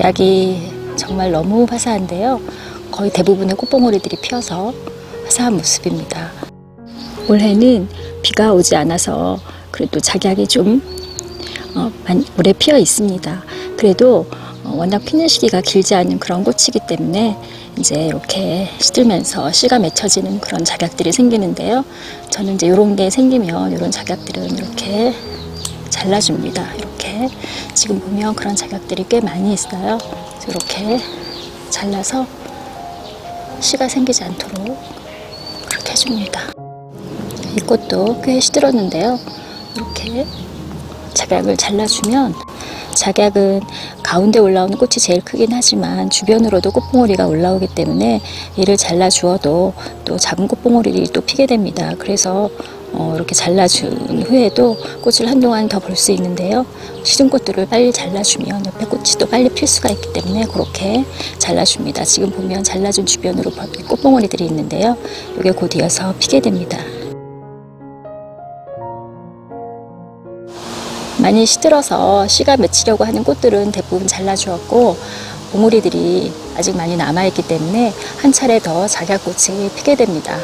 작약이 정말 너무 화사한데요. 거의 대부분의 꽃봉오리들이 피어서 화사한 모습입니다. 올해는 비가 오지 않아서 그래도 작약이 좀 어, 오래 피어 있습니다. 그래도 어, 워낙 피는 시기가 길지 않은 그런 꽃이기 때문에 이제 이렇게 시들면서 씨가 맺혀지는 그런 작약들이 생기는데요. 저는 이제 이런 게 생기면 이런 작약들은 이렇게 잘라줍니다. 이렇게 지금 보면 그런 작약들이 꽤 많이 있어요. 이렇게 잘라서 씨가 생기지 않도록 그렇게 해줍니다. 이 꽃도 꽤 시들었는데요. 이렇게 작약을 잘라주면 작약은 가운데 올라오는 꽃이 제일 크긴 하지만 주변으로도 꽃봉오리가 올라오기 때문에 이를 잘라주어도 또 작은 꽃봉오리들이 또 피게 됩니다. 그래서 어, 이렇게 잘라준 후에도 꽃을 한동안 더 볼 수 있는데요. 시든 꽃들을 빨리 잘라주면 옆에 꽃이 또 빨리 필 수가 있기 때문에 그렇게 잘라줍니다. 지금 보면 잘라준 주변으로 꽃봉오리들이 있는데요. 이게 곧 이어서 피게 됩니다. 많이 시들어서 씨가 맺히려고 하는 꽃들은 대부분 잘라주었고 봉우리들이 아직 많이 남아있기 때문에 한 차례 더 작약꽃이 피게 됩니다.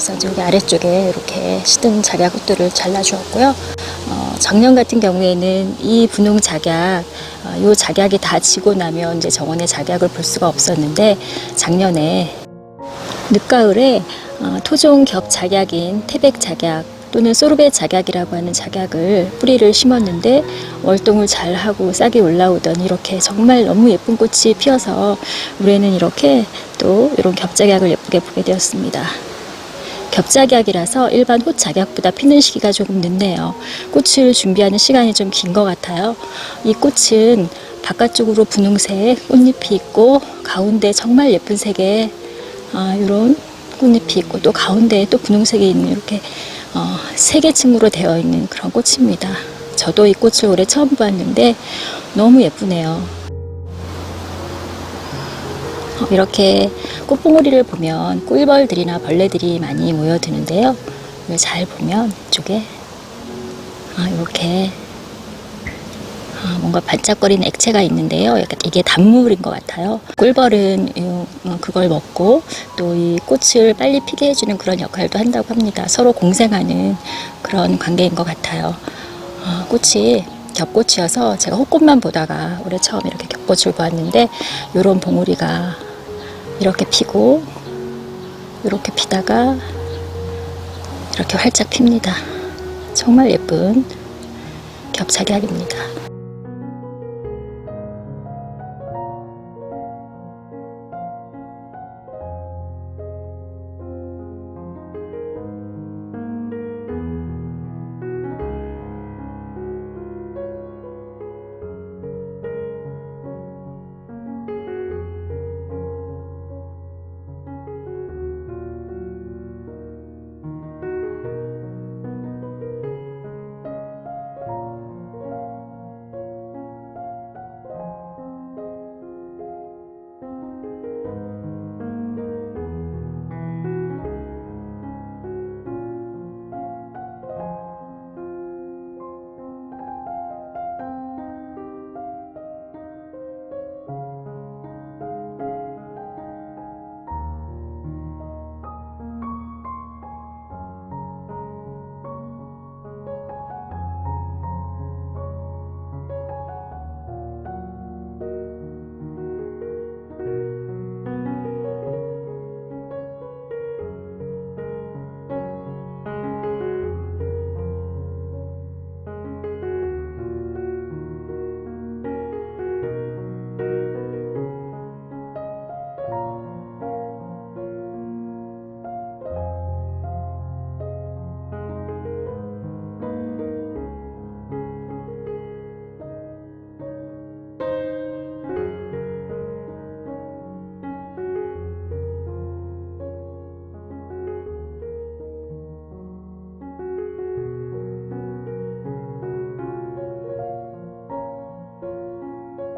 그래서 여기 아래쪽에 이렇게 시든 작약꽃들을 잘라주었고요. 어, 작년 같은 경우에는 이 분홍 작약, 어, 요 작약이 다 지고 나면 이제 정원의 작약을 볼 수가 없었는데 작년에 늦가을에 어, 토종 겹 작약인 태백 작약 또는 소르베 작약이라고 하는 작약을 뿌리를 심었는데 월동을 잘 하고 싹이 올라오던 이렇게 정말 너무 예쁜 꽃이 피어서 올해는 이렇게 또 이런 겹작약을 예쁘게 보게 되었습니다. 겹작약이라서 일반 꽃 작약보다 피는 시기가 조금 늦네요. 꽃을 준비하는 시간이 좀 긴 것 같아요. 이 꽃은 바깥쪽으로 분홍색 꽃잎이 있고 가운데 정말 예쁜 색의 아, 이런 꽃잎이 있고 또 가운데에 또 분홍색이 있는 이렇게 어, 세 개 층으로 되어 있는 그런 꽃입니다. 저도 이 꽃을 올해 처음 보았는데 너무 예쁘네요. 어, 이렇게 꽃봉오리를 보면 꿀벌들이나 벌레들이 많이 모여드는데요. 잘 보면 이쪽에 아, 이렇게 아, 뭔가 반짝거리는 액체가 있는데요. 이게 단물인 것 같아요. 꿀벌은 이, 어, 그걸 먹고 또 이 꽃을 빨리 피게 해주는 그런 역할도 한다고 합니다. 서로 공생하는 그런 관계인 것 같아요. 어, 꽃이 겹꽃이어서 제가 호꽃만 보다가 올해 처음 이렇게 겹꽃을 보았는데 이런 봉우리가 이렇게 피고 이렇게 피다가 이렇게 활짝 핍니다. 정말 예쁜 겹착약입니다.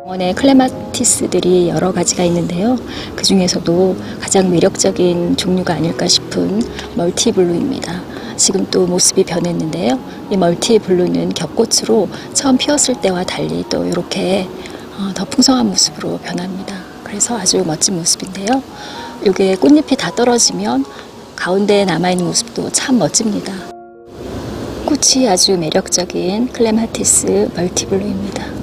원의 클레마티스들이 여러 가지가 있는데요. 그 중에서도 가장 매력적인 종류가 아닐까 싶은 멀티블루입니다. 지금 또 모습이 변했는데요. 이 멀티블루는 겹꽃으로 처음 피었을 때와 달리 또 이렇게 어, 더 풍성한 모습으로 변합니다. 그래서 아주 멋진 모습인데요. 이게 꽃잎이 다 떨어지면 가운데에 남아있는 모습도 참 멋집니다. 꽃이 아주 매력적인 클레마티스 멀티블루입니다.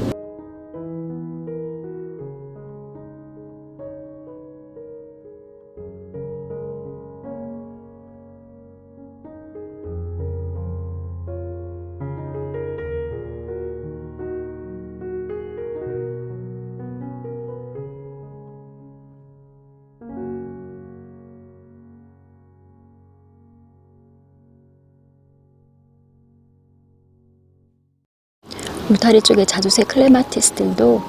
울타리 쪽에 자주색 클레마티스들도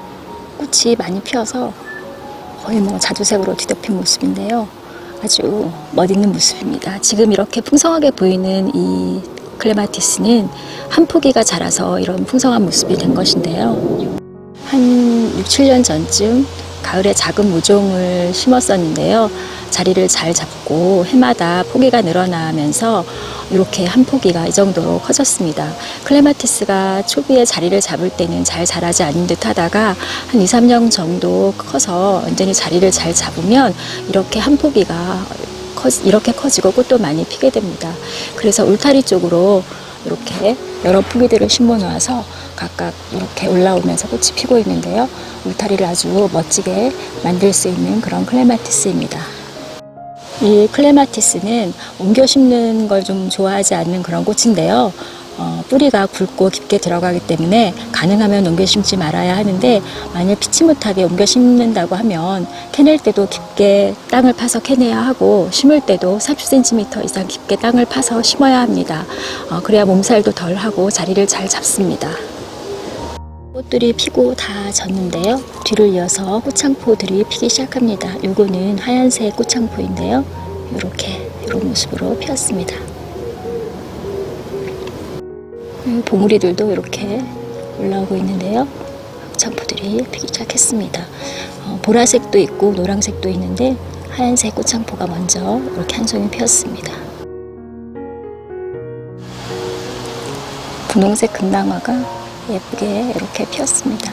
꽃이 많이 피어서 거의 뭐 자주색으로 뒤덮인 모습인데요. 아주 멋있는 모습입니다. 지금 이렇게 풍성하게 보이는 이 클레마티스는 한 포기가 자라서 이런 풍성한 모습이 된 것인데요. 한 6, 7년 전쯤 가을에 작은 모종을 심었었는데요. 자리를 잘 잡고 해마다 포기가 늘어나면서 이렇게 한 포기가 이 정도로 커졌습니다. 클레마티스가 초기에 자리를 잡을 때는 잘 자라지 않는 듯 하다가 한 2, 3년 정도 커서 완전히 자리를 잘 잡으면 이렇게 한 포기가 커, 이렇게 커지고 꽃도 많이 피게 됩니다. 그래서 울타리 쪽으로 이렇게 여러 포기들을 심어 놓아서 각각 이렇게 올라오면서 꽃이 피고 있는데요. 울타리를 아주 멋지게 만들 수 있는 그런 클레마티스입니다. 이 클레마티스는 옮겨 심는 걸 좀 좋아하지 않는 그런 꽃인데요. 어, 뿌리가 굵고 깊게 들어가기 때문에 가능하면 옮겨 심지 말아야 하는데 만일 피치 못하게 옮겨 심는다고 하면 캐낼 때도 깊게 땅을 파서 캐내야 하고 심을 때도 30cm 이상 깊게 땅을 파서 심어야 합니다. 어, 그래야 몸살도 덜 하고 자리를 잘 잡습니다. 꽃들이 피고 다 졌는데요. 뒤를 이어서 꽃창포들이 피기 시작합니다. 요거는 하얀색 꽃창포인데요. 이렇게 이런 모습으로 피었습니다. 이 봉우리들도 이렇게 올라오고 있는데요. 꽃창포들이 피기 시작했습니다. 어, 보라색도 있고 노란색도 있는데 하얀색 꽃창포가 먼저 이렇게 한 송이 피었습니다. 분홍색 금낭화가 예쁘게 이렇게 피었습니다.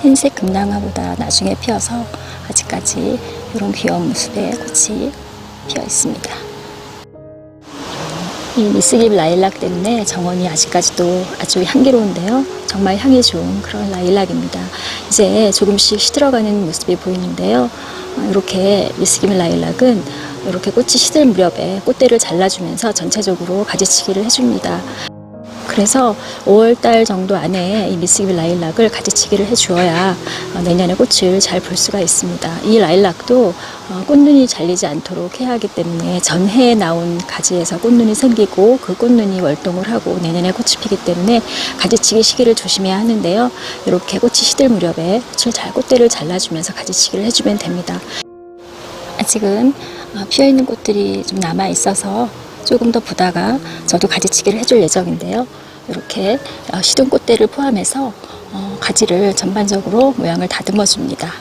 흰색 금낭화보다 나중에 피어서 아직까지 이런 귀여운 모습의 꽃이 피어 있습니다. 이 미스깁 라일락 때문에 정원이 아직까지도 아주 향기로운데요. 정말 향이 좋은 그런 라일락입니다. 이제 조금씩 시들어가는 모습이 보이는데요. 어, 이렇게 미스깁 라일락은 이렇게 꽃이 시들 무렵에 꽃대를 잘라주면서 전체적으로 가지치기를 해줍니다. 그래서 5월달 정도 안에 이 미스길 라일락을 가지치기를 해주어야 어, 내년에 꽃을 잘 볼 수가 있습니다. 이 라일락도 어, 꽃눈이 잘리지 않도록 해야 하기 때문에 전해에 나온 가지에서 꽃눈이 생기고 그 꽃눈이 월동을 하고 내년에 꽃이 피기 때문에 가지치기 시기를 조심해야 하는데요. 이렇게 꽃이 시들 무렵에 꽃을 잘 꽃대를 잘라주면서 가지치기를 해주면 됩니다. 아직은 어, 피어있는 꽃들이 좀 남아 있어서 조금 더 보다가 저도 가지치기를 해줄 예정인데요. 이렇게 어, 시든 꽃대를 포함해서 어, 가지를 전반적으로 모양을 다듬어 줍니다.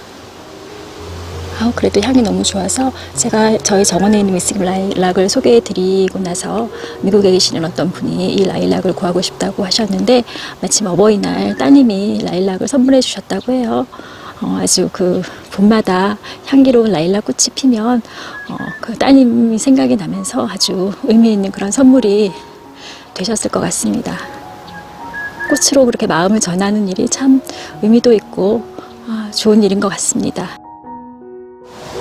아, 그래도 향이 너무 좋아서 제가 저희 정원에 있는 미스 라일락을 소개해 드리고 나서 미국에 계시는 어떤 분이 이 라일락을 구하고 싶다고 하셨는데 마침 어버이날 따님이 라일락을 선물해 주셨다고 해요. 어, 아주 그 봄마다 향기로운 라일락 꽃이 피면 어, 그 따님이 생각이 나면서 아주 의미 있는 그런 선물이 되셨을 것 같습니다. 꽃으로 그렇게 마음을 전하는 일이 참 의미도 있고 아, 좋은 일인 것 같습니다.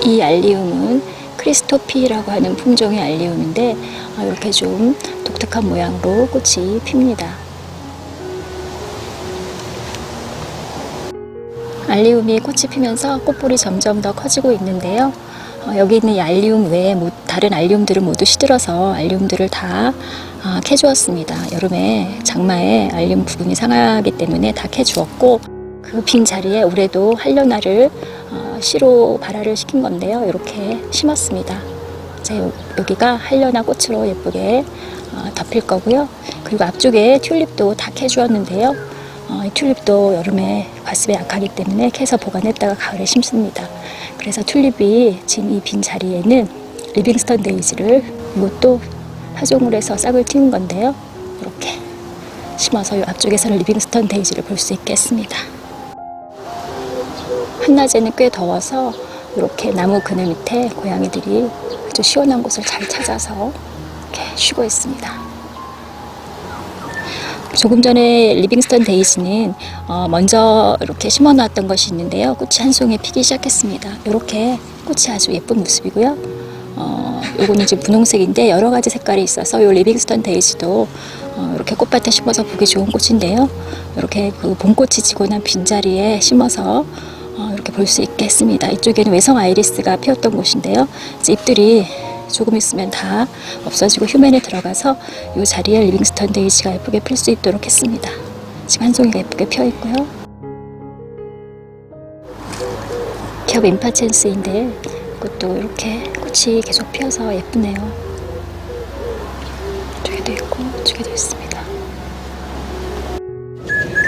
이 알리움은 크리스토피라고 하는 품종의 알리움인데 아, 이렇게 좀 독특한 모양으로 꽃이 핍니다. 알리움이 꽃이 피면서 꽃볼이 점점 더 커지고 있는데요. 어, 여기 있는 이 알리움 외에 모, 다른 알리움들을 모두 시들어서 알리움들을 다 아, 캐주었습니다. 여름에 장마에 알리움 부분이 상하기 때문에 다 캐주었고 그 빈 자리에 올해도 한려나를 어, 씨로 발화를 시킨 건데요. 이렇게 심었습니다. 자, 요, 여기가 한려나 꽃으로 예쁘게 어, 덮일 거고요. 그리고 앞쪽에 튤립도 다 캐주었는데요. 어, 이 튤립도 여름에 과습에 약하기 때문에 캐서 보관했다가 가을에 심습니다. 그래서 튤립이 지금 이 빈 자리에는 리빙스턴 데이지를 이것도 파종을 해서 싹을 틔운 건데요. 이렇게 심어서 이 앞쪽에서는 리빙스턴 데이지를 볼 수 있겠습니다. 한낮에는 꽤 더워서 이렇게 나무 그늘 밑에 고양이들이 아주 시원한 곳을 잘 찾아서 이렇게 쉬고 있습니다. 조금 전에 리빙스턴 데이지는 어, 먼저 이렇게 심어놨던 것이 있는데요. 꽃이 한 송이 피기 시작했습니다. 이렇게 꽃이 아주 예쁜 모습이고요. 어, 요거는 지금 분홍색인데 여러 가지 색깔이 있어서 요 리빙스턴 데이지도 어, 이렇게 꽃밭에 심어서 보기 좋은 꽃인데요. 이렇게 그 봄꽃이 지고 난 빈자리에 심어서 어, 이렇게 볼 수 있겠습니다. 이쪽에는 외성 아이리스가 피었던 곳인데요. 이제 잎들이 조금 있으면 다 없어지고 휴면에 들어가서 이 자리에 리빙스턴 데이지가 예쁘게 필 수 있도록 했습니다. 지금 한 송이가 예쁘게 피어 있고요. 겹 임파첸스인데 이것도 이렇게 꽃이 계속 피어서 예쁘네요. 저기도 있고 저기도 있습니다.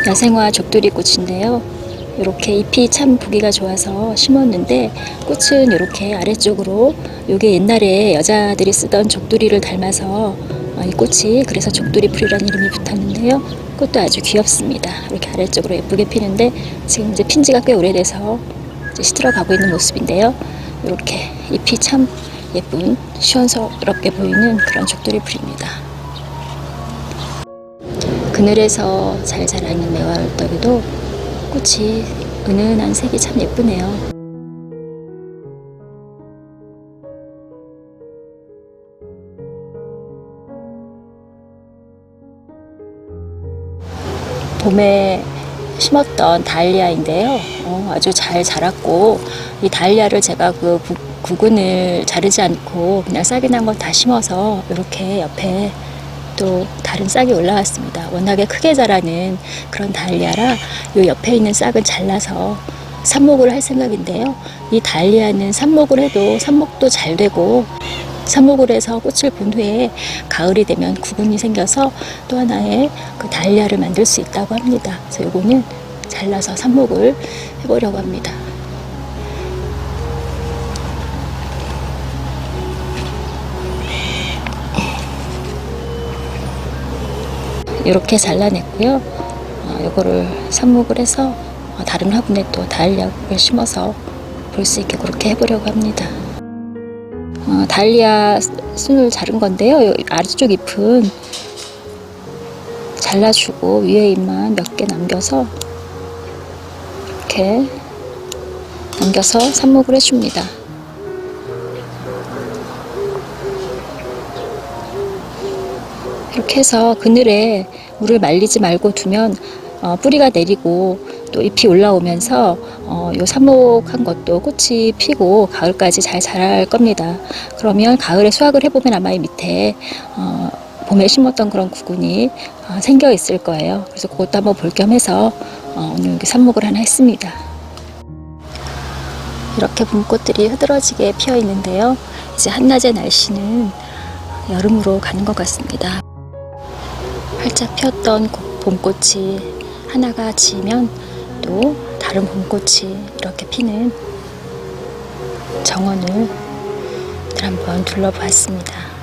야생화 족두리 꽃인데요. 이렇게 잎이 참 보기가 좋아서 심었는데 꽃은 이렇게 아래쪽으로 이게 옛날에 여자들이 쓰던 족두리를 닮아서 어, 이 꽃이 그래서 족두리 풀이라는 이름이 붙었는데요. 꽃도 아주 귀엽습니다. 이렇게 아래쪽으로 예쁘게 피는데 지금 이제 핀 지가 꽤 오래돼서 이제 시들어 가고 있는 모습인데요. 이렇게 잎이 참 예쁜 시원스럽게 보이는 그런 족두리 풀입니다. 그늘에서 잘 자라는 매화떡에도 꽃이 은은한 색이 참 예쁘네요. 봄에 심었던 달리아인데요. 어, 아주 잘 자랐고 이 달리아를 제가 그 구, 구근을 자르지 않고 그냥 싹이 난 걸 다 심어서 이렇게 옆에 또 다른 싹이 올라왔습니다. 워낙에 크게 자라는 그런 달리아라 요 옆에 있는 싹은 잘라서 삽목을 할 생각인데요. 이 달리아는 삽목을 해도 삽목도 잘 되고 삽목을 해서 꽃을 본 후에 가을이 되면 구근이 생겨서 또 하나의 그 달리아를 만들 수 있다고 합니다. 그래서 요거는 잘라서 삽목을 해보려고 합니다. 이렇게 잘라냈고요. 어, 요거를 삽목을 해서 어, 다른 화분에 또 달리아를 심어서 볼 수 있게 그렇게 해보려고 합니다. 어, 달리아 순을 자른 건데요. 요 아래쪽 잎은 잘라주고 위에 잎만 몇 개 남겨서 이렇게 남겨서 삽목을 해줍니다. 이렇게 해서 그늘에 물을 말리지 말고 두면 어, 뿌리가 내리고 또 잎이 올라오면서 어, 요 삽목한 것도 꽃이 피고 가을까지 잘 자랄 겁니다. 그러면 가을에 수확을 해보면 아마 이 밑에 어, 봄에 심었던 그런 구근이 어, 생겨 있을 거예요. 그래서 그것도 한번 볼 겸 해서 어, 오늘 여기 삽목을 하나 했습니다. 이렇게 봄꽃들이 흐드러지게 피어 있는데요. 이제 한낮의 날씨는 여름으로 가는 것 같습니다. 활짝 피었던 고- 봄꽃이 하나가 지면 또 다른 봄꽃이 이렇게 피는 정원을 한번 둘러보았습니다.